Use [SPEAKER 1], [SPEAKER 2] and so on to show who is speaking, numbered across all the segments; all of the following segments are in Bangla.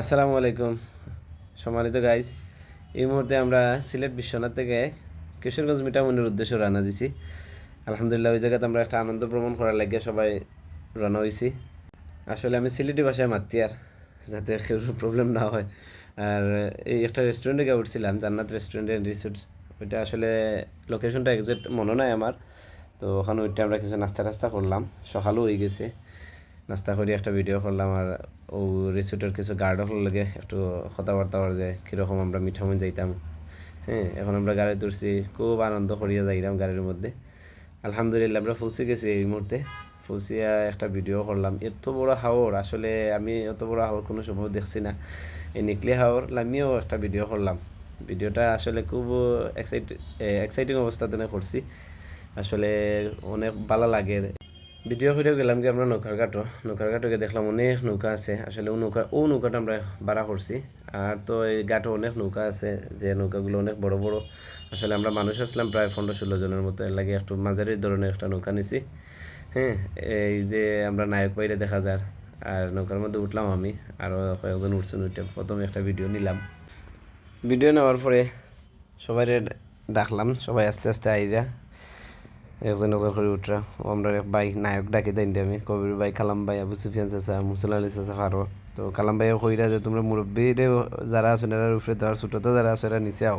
[SPEAKER 1] আসসালামু আলাইকুম। সম্মানিত গাইজ এই মুহূর্তে আমরা সিলেট বিশ্বনাথ থেকে কিশোরগঞ্জ মিটামনির উদ্দেশ্যে রানা দিছি। আলহামদুলিল্লাহ, ওই জায়গাতে আমরা একটা আনন্দ ভ্রমণ করার লাগিয়ে সবাই রানা হয়েছি আসলে আমি সিলেটি ভাষায় মাতি আর যাতে কেউ প্রবলেম না হয়। আর এই একটা রেস্টুরেন্টে গিয়ে উঠছিলাম, জান্নাত রেস্টুরেন্ট অ্যান্ড রিসোর্ট ওইটা আসলে লোকেশনটা একজ্যাক্ট মনে নাই আমার। তো ওখানে ওইটা আমরা কিছু নাস্তা টাস্তা করলাম। সকালও হয়ে গেছে। নাস্তা করে একটা ভিডিও করলাম আর ও রিসোর্টের কিছু গার্ডক লাগে, একটু কথাবার্তা হওয়ার যে কীরকম আমরা মিঠামন যাইতাম। হ্যাঁ এখন আমরা গাড়ি তুলছি, খুব আনন্দ করিয়া যাইলাম গাড়ির মধ্যে। আলহামদুলিল্লাহ আমরা পৌঁছে গেছি এই মুহূর্তে। পৌঁছিয়া একটা ভিডিও করলাম। এত বড় হাওর, আসলে আমি এত বড় হাওর কোনো সময় দেখছি না। এই নিকলি হাওর আমিও একটা ভিডিও করলাম। ভিডিওটা আসলে খুব এক্সাইট এক্সাইটিং অবস্থাতে করছি। আসলে অনেক ভালো লাগে। ভিডিও করে গেলাম কি আমরা নৌকার ঘাটও নৌকার ঘাটে গিয়ে দেখলাম অনেক নৌকা আছে। আসলে ও নৌকা ও নৌকাটা আমরা ভাড়া করছি। আর তো এই ঘাটে অনেক নৌকা আছে, যে নৌকাগুলো অনেক বড় বড়। আসলে আমরা মানুষ আসলাম প্রায় পনেরো ষোলো জনের মতো। এর লাগে একটু মাঝারি ধরনের একটা নৌকা নিছি। হ্যাঁ এই যে আমরা নায়ক বাইরে দেখা যার। আর নৌকার মধ্যে উঠলাম আমি। আরও কয়েকজন উঠছেন উঠে প্রথমে একটা ভিডিও নিলাম। ভিডিও নেওয়ার পরে সবাই ডাকলাম, সবাই আস্তে আস্তে আইরা। একজন একজন ও আমরা এক ভাই নায়ক ডাকে দেন আমি। কবির ভাই কালাম ভাই আবু সুফিয়ান চাচা মুসুল আলী চাচা খারো তো কালাম ভাই কইরা যে তোমরা মুরব্বীরে যারা আছেন এরা উপরে দেওয়ার ছোটতে যারা আছে এরা নিচে আও।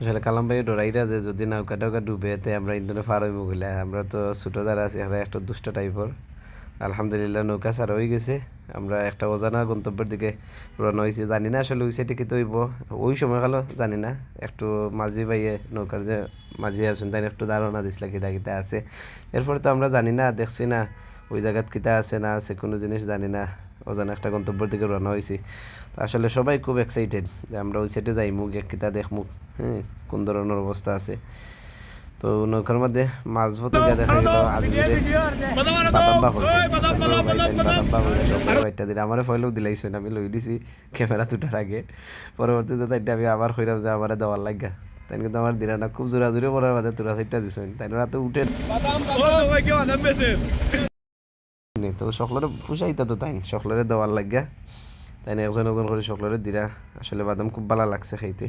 [SPEAKER 1] আসলে কালাম ভাই ডরাইরা যে যদি নৌকা টৌকা ডুবে তে আমরা ইন্দনে পার হইব গেলে আমরা তো ছোট যারা আছে একটা দুষ্ট টাইপের আলহামদুলিল্লাহ নৌকা সার হয়ে গেছে। আমরা একটা অজানা গন্তব্যের দিকে রওনা হয়েছি, জানি না আসলে ওই সাইডে কি তৈব। ওই সময় কালো জানি না। একটু মাঝি বাইয়ে নৌকার যে মাঝি আছেন তাই একটু ধারণা দিছিল কিতা কিতা আছে। এরপরে তো আমরা জানি না, দেখছি না ওই জায়গাত কিতা আছে, না আছে, কোনো জিনিস জানি না। অজানা একটা গন্তব্যের দিকে রওনা হয়েছি। তো আসলে সবাই খুব এক্সাইটেড যে আমরা ওই সাইডে এক কিতা দেখমু হ্যাঁ কোন ধরনের অবস্থা আছে। তো নৌকার মধ্যে মাছ গিয়ে দেখা গেল বাদাম বাইটা দিলে আমারে ফয়লেও দিলাইছেন আমি লই দিছি ক্যামেরা দুটার আগে। পরবর্তীতে তাইটা আমি আবার কইরাম যে আমারে দেওয়ার লাগা। তাই কিন্তু আমার দিলা না খুব জোরা জোরে করার বাদে তোরা সাইডটা দিছেন। তাই রাতে উঠে নি, তো সকলের ফুসাইতা তো তাই সকলের দেওয়ার লাগা। তাই একজন একজন করে সকলের দিরা। আসলে বাদাম খুব ভালো লাগছে খাইতে।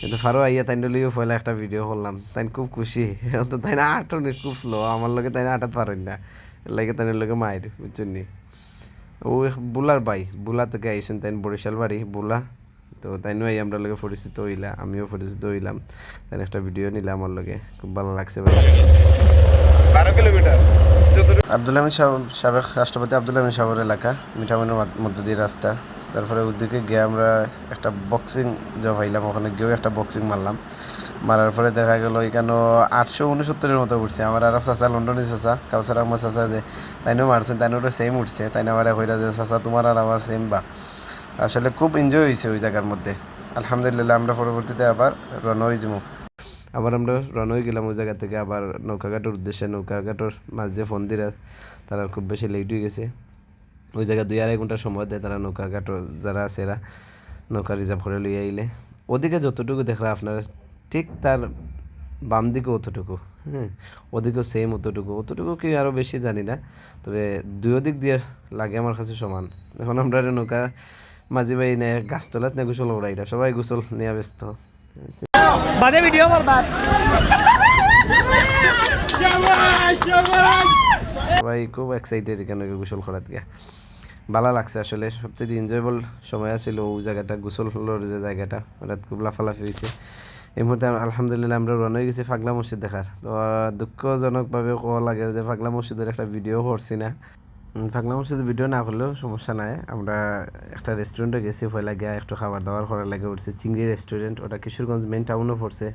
[SPEAKER 1] কিন্তু ফারো আইয়া তাই লইও পয়লা একটা ভিডিও করলাম। তাই খুব খুশি। তো তাই না আটনি খুব স্লো আমার লগে তাই না আটাত পারেন না। লাগে তাই লোকে মায়ের বুঝছেন নি? ও বুলার বাই বুলা থেকে আইসেন তাই বরিশাল বাড়ি বুলা। তো তাই নয় আমরা লগে পরিচিত হইলা আমিও পরিচিত হইলাম। তাই একটা ভিডিও নিলাম আমার লগে খুব ভালো লাগছে ভাই।
[SPEAKER 2] বারো কিলোমিটার
[SPEAKER 1] আব্দুল হামিদ সাহেব সাবেক রাষ্ট্রপতি আব্দুল হামিদ সাহেবের এলাকা মিঠামনের মধ্য দিয়ে রাস্তা। তারপরে ওদিকে গিয়ে আমরা একটা বক্সিং যে পাইলাম ওখানে গিয়েও একটা বক্সিং মারলাম। মারার পরে দেখা গেল এখানে আটশো উনসত্তরের মতো উঠছে। আমার আরও চাচা লন্ডনের চাচা, কাউসার আমার চাচা যে, তাইনও মারছেন তাইনও সেম উঠছে। তাই আমার কইরা যে, চাচা, তোমার আর আমার সেম বা। আসলে খুব এনজয় হয়েছে ওই জায়গার মধ্যে। আলহামদুলিল্লাহ, আমরা পরবর্তীতে আবার রওনা হয়ে যাব। আবার আমরা হয়ে গেলাম ওই জায়গা থেকে, আবার নৌকাঘাটের উদ্দেশ্যে, নৌকাঘাটের মাঝে ফোন দিরা তারা খুব বেশি লেট হয়ে গেছে। ওই জায়গায় দুই আড়াই ঘণ্টা সময় দেয় তারা নৌকাঘাট যারা আছে এরা, নৌকা রিজার্ভ করে লইয়া আইলে। ওদিকে যতটুকু দেখরা আপনারা ঠিক তার বাম দিকে অতটুকু হ্যাঁ ওদিকেও সেম অতটুকু। অতটুকু কি আরও বেশি জানি না তবে দুই দিক দিয়ে লাগে আমার কাছে সমান। এখন আমরা নৌকা মাঝি ভাই নে গাছতলাত নে গোসল ওড়াইটা সবাই গোসল নেওয়া ব্যস্ত।
[SPEAKER 3] বাদে ভিডিও
[SPEAKER 1] সবাই খুব এক্সাইটেড এখানে গোসল করার গিয়া। ভালো লাগছে আসলে সবচেয়ে এনজয়েবল সময় আছিল ওই জায়গাটা গোসল হলোর যে জায়গাটা ওটা খুব লাফালাফি হয়েছে এই মুহূর্তে আলহামদুলিল্লাহ আমরা রওনা হয়ে গেছি পাগলা মসজিদ দেখার। তো দুঃখজনকভাবে কোয়া লাগে যে পাগলা মসজিদের একটা ভিডিও করছি না। পাগলা মসজিদের ভিডিও না করলেও সমস্যা নাই। আমরা একটা রেস্টুরেন্টে গেছি পয়লা গিয়া একটু খাবার দাবার করার লাগে উঠছে। চিংড়ি রেস্টুরেন্ট ওটা কিশোরগঞ্জ মেন টাউনও পড়ছে।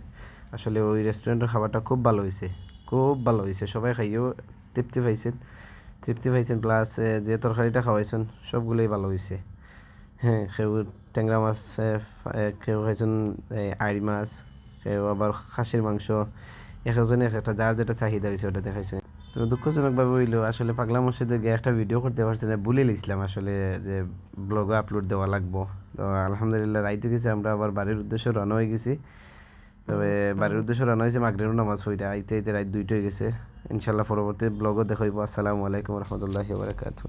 [SPEAKER 1] আসলে ওই রেস্টুরেন্টের খাবারটা খুব ভালো হয়েছে খুব ভালো হয়েছে সবাই খাইয়েও তৃপ্তি পাইছেন। তৃপ্তি পাইছেন প্লাস যে তরকারিটা খাওয়াইছেন, সবগুলোই ভালো হয়েছে হ্যাঁ কেউ ট্যাংরা মাছ কেউ খাইছেন আইড় মাছ কেউ আবার খাসির মাংস একজনে এক একটা যার যেটা চাহিদা হয়েছে ওটা দেখাইছে। তো দুঃখজনকভাবে হইল, আসলে পাগলা মসজিদে গিয়ে একটা ভিডিও করতে পারছি না, ভুলে লিছিলাম আসলে যে ব্লগে আপলোড দেওয়া লাগবো। তো আলহামদুলিল্লাহ রাইতে গেছি, আমরা আবার বাড়ির উদ্দেশ্যে রওনা হয়ে গেছি। তবে বাড়ির উদ্দেশ্যে রান্না হয়েছে মাগরিব নামাজ হইটা আইতে আইতে রাত দুইটা হয়ে গেছে। ইনশাল্লাহ পরবর্তী ব্লগও দেখাইব। আসসালামু আলাইকুম রহমতুল্লাহি বারাকাতু